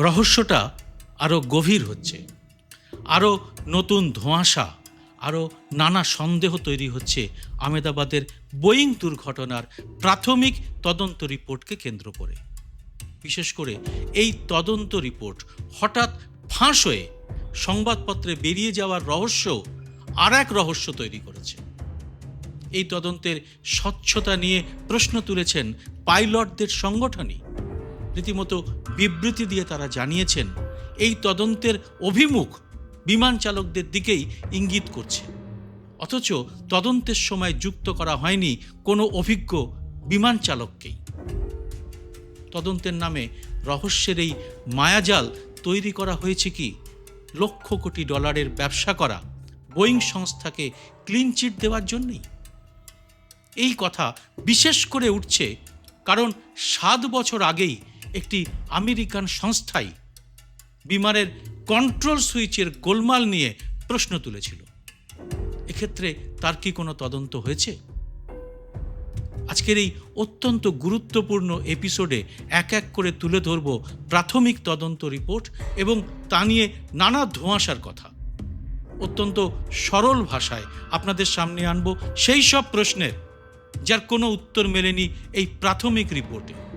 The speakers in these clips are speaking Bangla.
রহস্যটা আরও গভীর হচ্ছে। আরও নতুন ধোঁয়াশা আরও নানা সন্দেহ তৈরি হচ্ছে আমেদাবাদের বোয়িং দুর্ঘটনার প্রাথমিক তদন্ত রিপোর্টকে কেন্দ্র করে। বিশেষ করে এই তদন্ত রিপোর্ট হঠাৎ ফাঁস হয়ে সংবাদপত্রে বেরিয়ে যাওয়ার রহস্য আর এক রহস্য তৈরি করেছে। এই তদন্তের স্বচ্ছতা নিয়ে প্রশ্ন তুলেছেন পাইলটদের সংগঠনই। রীতিমতো বিবৃতি দিয়ে তারা জানিয়েছেন, এই তদন্তের অভিমুখ বিমান চালকদের দিকেই ইঙ্গিত করছে। অথচ তদন্তের সময় যুক্ত করা হয়নি কোনো অভিজ্ঞ বিমান চালককেই। তদন্তের নামে রহস্যের এই মায়াজাল তৈরি করা হয়েছে কি? লক্ষ কোটি ডলারের ব্যবসা করা বোয়িং সংস্থাকে ক্লিন চিট দেওয়ার জন্যই? এই কথা বিশেষ করে উঠছে, কারণ সাত বছর আগেই একটি আমেরিকান সংস্থাই বিমানের কন্ট্রোল সুইচের গোলমাল নিয়ে প্রশ্ন তুলেছিল। এক্ষেত্রে তার কি কোনো তদন্ত হয়েছে? আজকের এই অত্যন্ত গুরুত্বপূর্ণ এপিসোডে এক এক করে তুলে ধরব প্রাথমিক তদন্ত রিপোর্ট এবং তা নিয়ে নানা ধোঁয়াশার কথা। অত্যন্ত সরল ভাষায় আপনাদের সামনে আনব সেই সব প্রশ্নের, যার কোনো উত্তর মেলেনি এই প্রাথমিক রিপোর্টে।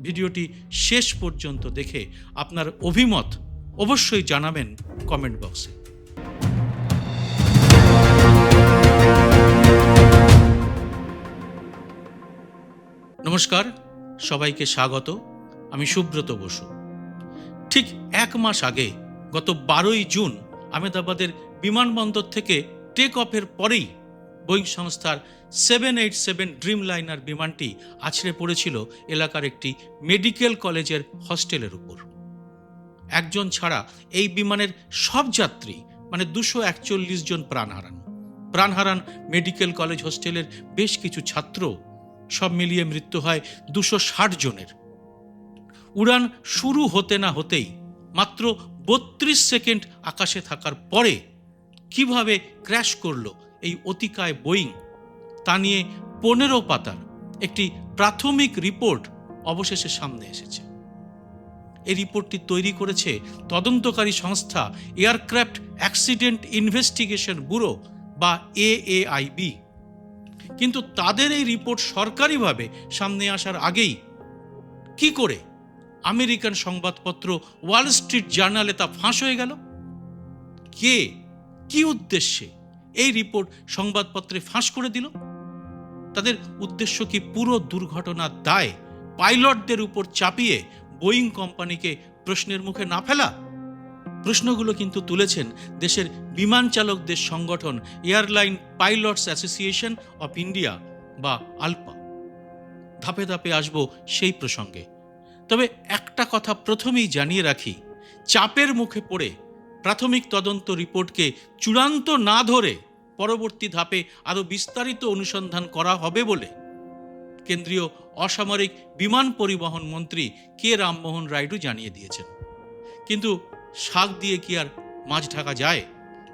ভিডিওটি শেষ পর্যন্ত দেখে আপনার অভিমত অবশ্যই জানাবেন কমেন্ট বক্সে। নমস্কার, সবাইকে স্বাগত। আমি সুব্রত বসু। ঠিক এক মাস আগে, গত বারোই জুন, আহমেদাবাদের বিমানবন্দর থেকে টেক অফের পরেই বোয়িং সংস্থার seven eight seven dream liner বিমানটি আছড়ে পড়েছিল এলাকার একটি মেডিকেল কলেজের হস্টেলের উপর। একজন ছাড়া এই বিমানের সব যাত্রী মানে দুশো একচল্লিশ জন প্রাণ হারান। প্রাণ হারান মেডিকেল কলেজ হোস্টেলের বেশ কিছু ছাত্র। সব মিলিয়ে মৃত্যু হয় দুশো ষাট জনের। উড়ান শুরু হতে না হতেই মাত্র বত্রিশ সেকেন্ড আকাশে থাকার পরে কীভাবে ক্র্যাশ করল এই অতিকায় বোয়িং তা নিয়ে পনেরো পাতার একটি প্রাথমিক রিপোর্ট অবশেষে সামনে এসেছে। এই রিপোর্টটি তৈরি করেছে তদন্তকারী সংস্থা এয়ারক্রাফট অ্যাক্সিডেন্ট ইনভেস্টিগেশন ব্যুরো বা এএআইবি। কিন্তু তাদের এই রিপোর্ট সরকারিভাবে সামনে আসার আগেই কি করে আমেরিকান সংবাদপত্র ওয়াল স্ট্রিট জার্নালে তা ফাঁস হয়ে গেল? কে, কি উদ্দেশ্যে এই রিপোর্ট সংবাদপত্রে ফাঁস করে দিল? তাদের উদ্দেশ্য কি পুরো দুর্ঘটনার দায়? পাইলটদের উপর চাপিয়ে বোয়িং কোম্পানিকে প্রশ্নের মুখে না ফেলা? প্রশ্নগুলো কিন্তু তুলেছেন দেশের বিমান চালকদের সংগঠন airline pilots association of India বা আলপা। ধাপে ধাপে আসব সেই প্রসঙ্গে। তবে একটা কথা প্রথমেই জানিয়ে রাখি, চাপের মুখে পড়ে প্রাথমিক তদন্ত রিপোর্টকে চূড়ান্ত না ধরে পরবর্তী ধাপে আরও বিস্তারিত অনুসন্ধান করা হবে বলে কেন্দ্রীয় অসামরিক বিমান পরিবহন মন্ত্রী কে রামমোহন রায়ডু জানিয়ে দিয়েছেন। কিন্তু শাক দিয়ে কি আর মাছ ঢাকা যায়?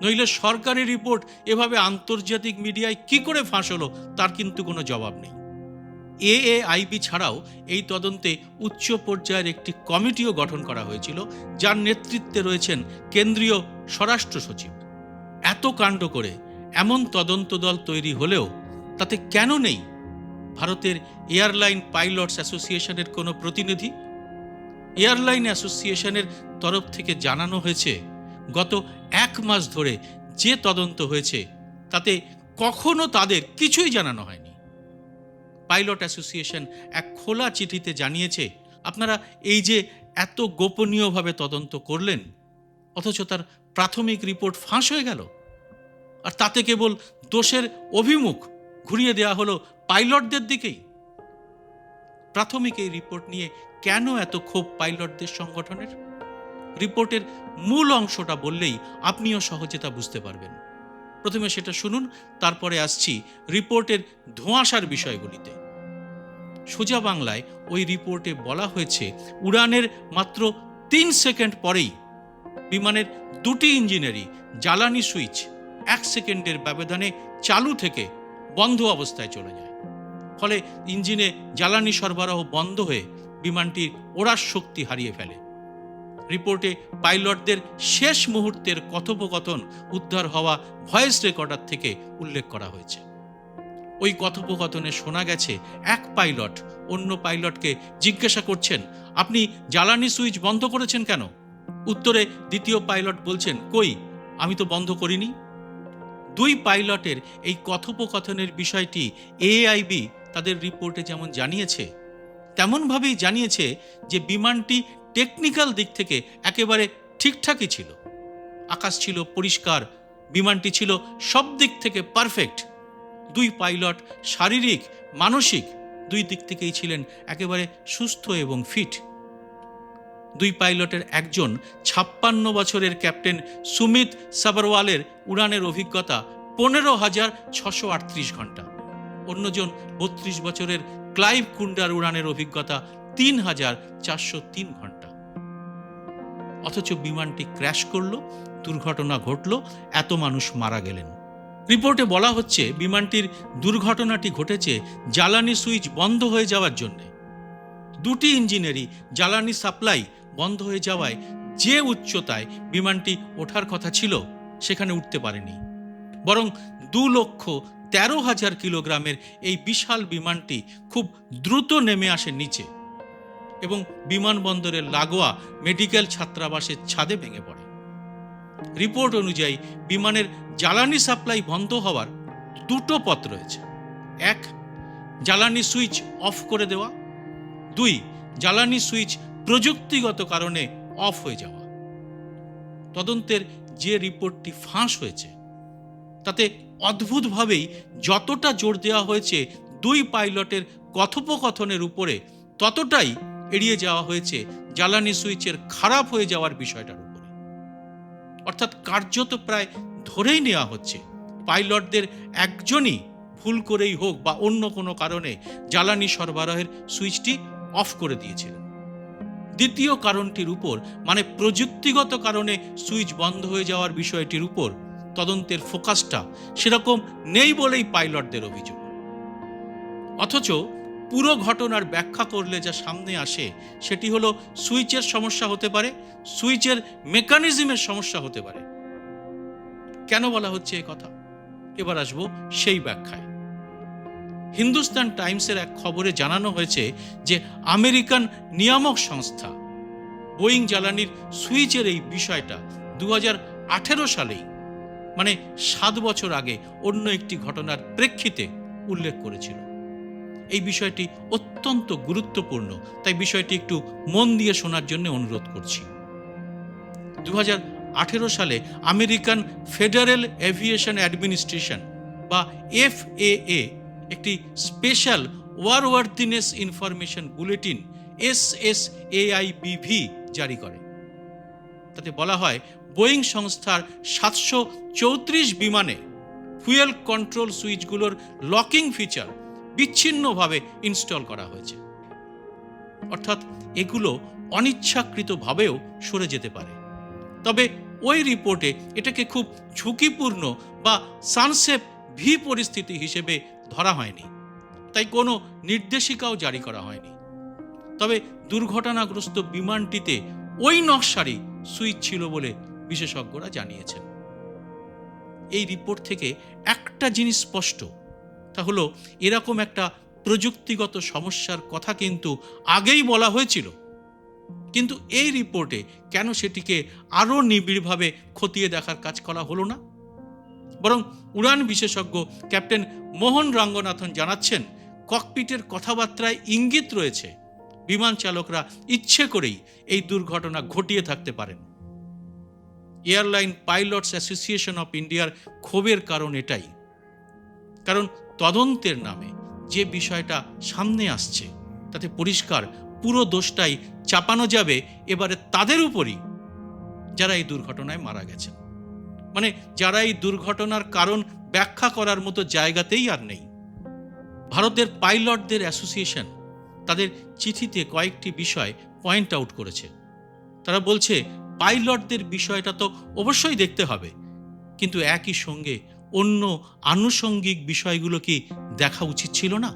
নইলে সরকারি রিপোর্ট এভাবে আন্তর্জাতিক মিডিয়ায় কি করে ফাঁস হলো তার কিন্তু কোনো জবাব নেই। এএআইবি ছাড়াও এই তদন্তে উচ্চ পর্যায়ের একটি কমিটিও গঠন করা হয়েছিল, যার নেতৃত্বে রয়েছেন কেন্দ্রীয় স্বরাষ্ট্র সচিব। এত কাণ্ড করে এমন তদন্ত দল তৈরি হলেও তাতে কেন নেই ভারতের এয়ারলাইন পাইলটস অ্যাসোসিয়েশনের কোনো প্রতিনিধি? এয়ারলাইন অ্যাসোসিয়েশনের তরফ থেকে জানানো হয়েছে, গত এক মাস ধরে যে তদন্ত হয়েছে, তাতে কখনো তাদের কিছুই জানানো হয়নি। পাইলট অ্যাসোসিয়েশন এক খোলা চিঠিতে জানিয়েছে, আপনারা এই যে এত গোপনীয়ভাবে তদন্ত করলেন, অথচ তার প্রাথমিক রিপোর্ট ফাঁস হয়ে গেল। আর তাতে কেবল দোষের অভিমুখ ঘুরিয়ে দেওয়া হলো পাইলটদের দিকেই। প্রাথমিক এই রিপোর্ট নিয়ে কেন এত ক্ষোভ পাইলটদের সংগঠনের? রিপোর্টের মূল অংশটা বললেই আপনিও সহজে তা বুঝতে পারবেন। প্রথমে সেটা শুনুন, তারপরে আসছি রিপোর্টের ধোঁয়াশার বিষয়গুলিতে। সোজা বাংলায় ওই রিপোর্টে বলা হয়েছে, উড়ানের মাত্র তিন সেকেন্ড পরেই বিমানের দুটি ইঞ্জিনেরই জ্বালানি সুইচ এক সেকেন্ডের ব্যবধানে চালু থেকে বন্ধ অবস্থায় চলে যায়। ফলে ইঞ্জিনে জ্বালানি সরবরাহ বন্ধ হয়ে বিমানটির ওড়ার শক্তি হারিয়ে ফেলে। রিপোর্টে পাইলটদের শেষ মুহূর্তের কথোপকথন উদ্ধার হওয়া ভয়েস রেকর্ডার থেকে উল্লেখ করা হয়েছে। ওই কথোপকথনে শোনা গেছে, এক পাইলট অন্য পাইলটকে জিজ্ঞাসা করছেন, আপনি জ্বালানি সুইচ বন্ধ করেছেন কেন? উত্তরে দ্বিতীয় পাইলট বলছেন, কই, আমি তো বন্ধ করিনি। দুই পাইলটের এই কথোপকথনের বিষয়টি এআইবি তাদের রিপোর্টে যেমন জানিয়েছে, তেমনভাবেই জানিয়েছে যে বিমানটি টেকনিক্যাল দিক থেকে একেবারে ঠিকঠাকই ছিল। আকাশ ছিল পরিষ্কার, বিমানটি ছিল সব দিক থেকে পারফেক্ট। দুই পাইলট শারীরিক, মানসিক দুই দিক থেকেই ছিলেন একেবারে সুস্থ এবং ফিট। দুই পাইলটের একজন ছাপ্পান্ন বছরের ক্যাপ্টেন সুমিত সাবরওয়ালের উড়ানের অভিজ্ঞতা পনেরো হাজার ছশো আটত্রিশ ঘণ্টা। অন্যজন বত্রিশ বছরের ক্লাইভ কুন্ডার উড়ানের অভিজ্ঞতা তিন হাজার চারশো তিন ঘণ্টা। অথচ বিমানটি ক্র্যাশ করল, দুর্ঘটনা ঘটল, এত মানুষ মারা গেলেন। রিপোর্টে বলা হচ্ছে বিমানটির দুর্ঘটনাটি ঘটেছে জ্বালানি সুইচ বন্ধ হয়ে যাওয়ার জন্যে। দুটি ইঞ্জিনেরই জ্বালানি সাপ্লাই বন্ধ হয়ে যাওয়ায় যে উচ্চতায় বিমানটি ওঠার কথা ছিল, সেখানে উঠতে পারেনি। বরং দু লক্ষ তেরো হাজার কিলোগ্রামের এই বিশাল বিমানটি খুব দ্রুত নেমে আসে নিচে এবং বিমানবন্দরের লাগোয়া মেডিকেল ছাত্রাবাসের ছাদে ভেঙে পড়ে। রিপোর্ট অনুযায়ী বিমানের জ্বালানি সাপ্লাই বন্ধ হওয়ার দুটো পথ রয়েছে। এক, জ্বালানি সুইচ অফ করে দেওয়া। দুই, জ্বালানি সুইচ প্রযুক্তিগত কারণে অফ হয়ে যাওয়া। তদন্তের যে রিপোর্টটি ফাঁস হয়েছে, তাতে অদ্ভুতভাবেই যতটা জোর দেওয়া হয়েছে দুই পাইলটের কথোপকথনের উপরে, ততটাই এড়িয়ে যাওয়া হয়েছে জ্বালানি সুইচের খারাপ হয়ে যাওয়ার বিষয়টার উপরে। অর্থাৎ কার্যত প্রায় ধরেই নেওয়া হচ্ছে, পাইলটদের একজনই ভুল করেই হোক বা অন্য কোনো কারণে জ্বালানি সরবরাহের সুইচটি অফ করে দিয়েছিলেন। দ্বিতীয় কারণটির উপর মানে প্রযুক্তিগত কারণে সুইচ বন্ধ হয়ে যাওয়ার বিষয়টির উপর তদন্তের ফোকাসটা সেরকম নেই বলেই পাইলটদের অভিযোগ। অথচ পুরো ঘটনার ব্যাখ্যা করলে যা সামনে আসে সেটি হলো সুইচের সমস্যা হতে পারে, সুইচের মেকানিজমের সমস্যা হতে পারে। কেন বলা হচ্ছে এ কথা? এবার আসব সেই ব্যাখ্যায়। হিন্দুস্তান টাইমসের এক খবরে জানানো হয়েছে যে আমেরিকান নিয়ামক সংস্থা বোয়িং জ্বালানির সুইচের এই বিষয়টা দু সালেই মানে সাত বছর আগে, অন্য একটি ঘটনার প্রেক্ষিতে উল্লেখ করেছিল। এই বিষয়টি অত্যন্ত গুরুত্বপূর্ণ, তাই বিষয়টি একটু মন দিয়ে শোনার জন্য অনুরোধ করছি। দু সালে আমেরিকান ফেডারেল এভিয়েশন অ্যাডমিনিস্ট্রেশন বা এফএএ একটি special airworthiness information bulletin S S AIBV জারি করে। তাতে বলা হয়, বোয়িং সংস্থার সাতশো চৌত্রিশ বিমানে ফুয়েল কন্ট্রোল সুইচগুলোর লকিং ফিচার বিচ্ছিন্নভাবে ইনস্টল করা হয়েছে। অর্থাৎ এগুলো অনিচ্ছাকৃতভাবেও সরে যেতে পারে। তবে ওই রিপোর্টে এটাকে খুব ঝুঁকিপূর্ণ বা সানসেপ ভি পরিস্থিতি হিসেবে ধরা হয়নি। তাই কোনো নির্দেশিকাও জারি করা হয়নি। তবে দুর্ঘটনাগ্রস্ত বিমানটিতে ওই নকশারই সুইচ ছিল বলে বিশেষজ্ঞরা জানিয়েছেন। এই রিপোর্ট থেকে একটা জিনিস স্পষ্ট, তা হলো এরকম একটা প্রযুক্তিগত সমস্যার কথা কিন্তু আগেই বলা হয়েছিল। কিন্তু এই রিপোর্টে কেন সেটিকে আরও নিবিড়ভাবে খতিয়ে দেখার কাজ করা হলো না? বরং উড়ান বিশেষজ্ঞ ক্যাপ্টেন মোহন রঙ্গনাথন জানাচ্ছেন, ককপিটের কথাবার্তায় ইঙ্গিত রয়েছে। বিমান চালকরা ইচ্ছে করেই এই দুর্ঘটনা ঘটিয়ে থাকতে পারেন। এয়ারলাইন পাইলটস অ্যাসোসিয়েশন অফ ইন্ডিয়ার ক্ষোভের কারণ এটাই। কারণ তদন্তের নামে যে বিষয়টা সামনে আসছে, তাতে পরিষ্কার পুরো দোষটাই চাপানো যাবে, এবারে তাদের উপরই যারা এই দুর্ঘটনায় মারা গেছেন। মানে যারা এই দুর্ঘটনার কারণ ব্যাখ্যা করার মতো জায়গাতেই আর নেই। ভারতের পাইলটদের অ্যাসোসিয়েশন তাদের চিঠিতে কয়েকটি বিষয় পয়েন্ট আউট করেছে। তারা বলছে, পাইলটদের বিষয়টা তো অবশ্যই দেখতে হবে, কিন্তু একই সঙ্গে অন্য আনুষঙ্গিক বিষয়গুলো কি দেখা উচিত ছিল না?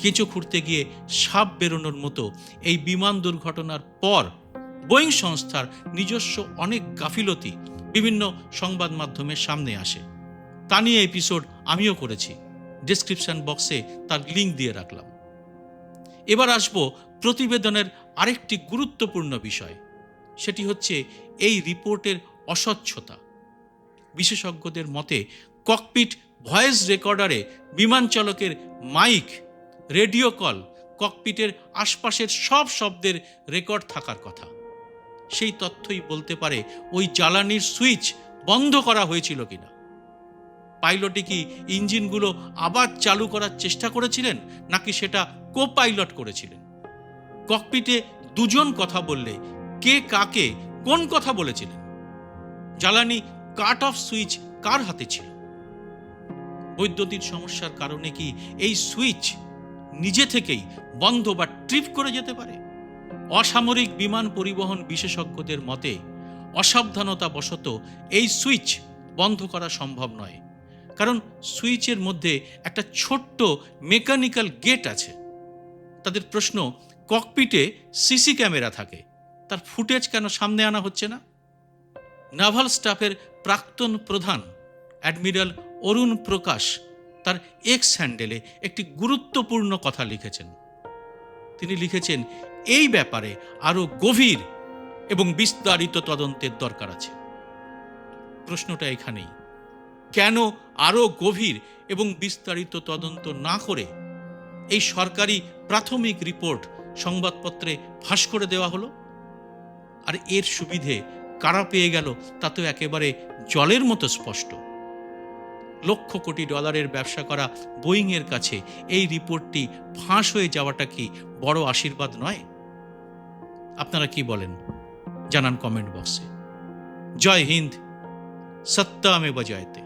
কেঁচো খুঁড়তে গিয়ে সাপ বেরোনোর মতো এই বিমান দুর্ঘটনার পর বোয়িং সংস্থার নিজস্ব অনেক গাফিলতি বিভিন্ন সংবাদ মাধ্যমের সামনে আসে। তা নিয়ে এপিসোড আমিও করেছি। ডিসক্রিপশন বক্সে তার লিঙ্ক দিয়ে রাখলাম। এবার আসব প্রতিবেদনের আরেকটি গুরুত্বপূর্ণ বিষয়। সেটি হচ্ছে এই রিপোর্টের অস্বচ্ছতা। বিশেষজ্ঞদের মতে ককপিট ভয়েস রেকর্ডারে বিমান চালকের মাইক রেডিও কল ককপিটের আশপাশের সব শব্দের রেকর্ড থাকার কথা। সেই তথ্যই বলতে পারে ওই জ্বালানির সুইচ বন্ধ করা হয়েছিল কিনা। পাইলটে কি ইঞ্জিনগুলো আবার চালু করার চেষ্টা করেছিলেন, নাকি সেটা কো পাইলট করেছিলেন? ককপিটে দুজন কথা বললে কে কাকে কোন কথা বলেছিলেন? জ্বালানি কাট অফ সুইচ কার হাতে ছিল? বৈদ্যুতিক সমস্যার কারণে কি এই সুইচ নিজে থেকেই বন্ধ বা ট্রিপ করে যেতে পারে? অসামরিক বিমান পরিবহন বিশেষজ্ঞদের মতে অসাবধানতা বশত এই সুইচ বন্ধ করা সম্ভব নয়। কারণ সুইচের মধ্যে একটা ছোট্ট মেকানিক্যাল গেট আছে। তাদের প্রশ্ন, ককপিটে সিসি ক্যামেরা থাকে। তার ফুটেজ কেন সামনে আনা হচ্ছে না? নাভাল স্টাফের প্রাক্তন প্রধান অ্যাডমিরাল অরুণ প্রকাশ তার এক্স হ্যান্ডেলে একটি গুরুত্বপূর্ণ কথা লিখেছেন। তিনি লিখেছেন এই ব্যাপারে আরও গভীর এবং বিস্তারিত তদন্তের দরকার আছে। প্রশ্নটা এখানেই। কেন আরও গভীর এবং বিস্তারিত তদন্ত না করে এই সরকারি প্রাথমিক রিপোর্ট সংবাদপত্রে ফাঁস করে দেওয়া হলো? আর এর সুবিধে কারা পেয়ে গেল তা তো একেবারে জলের মতো স্পষ্ট। লক্ষ কোটি ডলারের ব্যবসা করা বোয়িংয়ের কাছে এই রিপোর্টটি ফাঁস হয়ে যাওয়াটা কি বড় আশীর্বাদ নয়? আপনারা কি বলেন? জানান কমেন্ট বক্সে। জয় হিন্দ। সত্যামে বজয়তে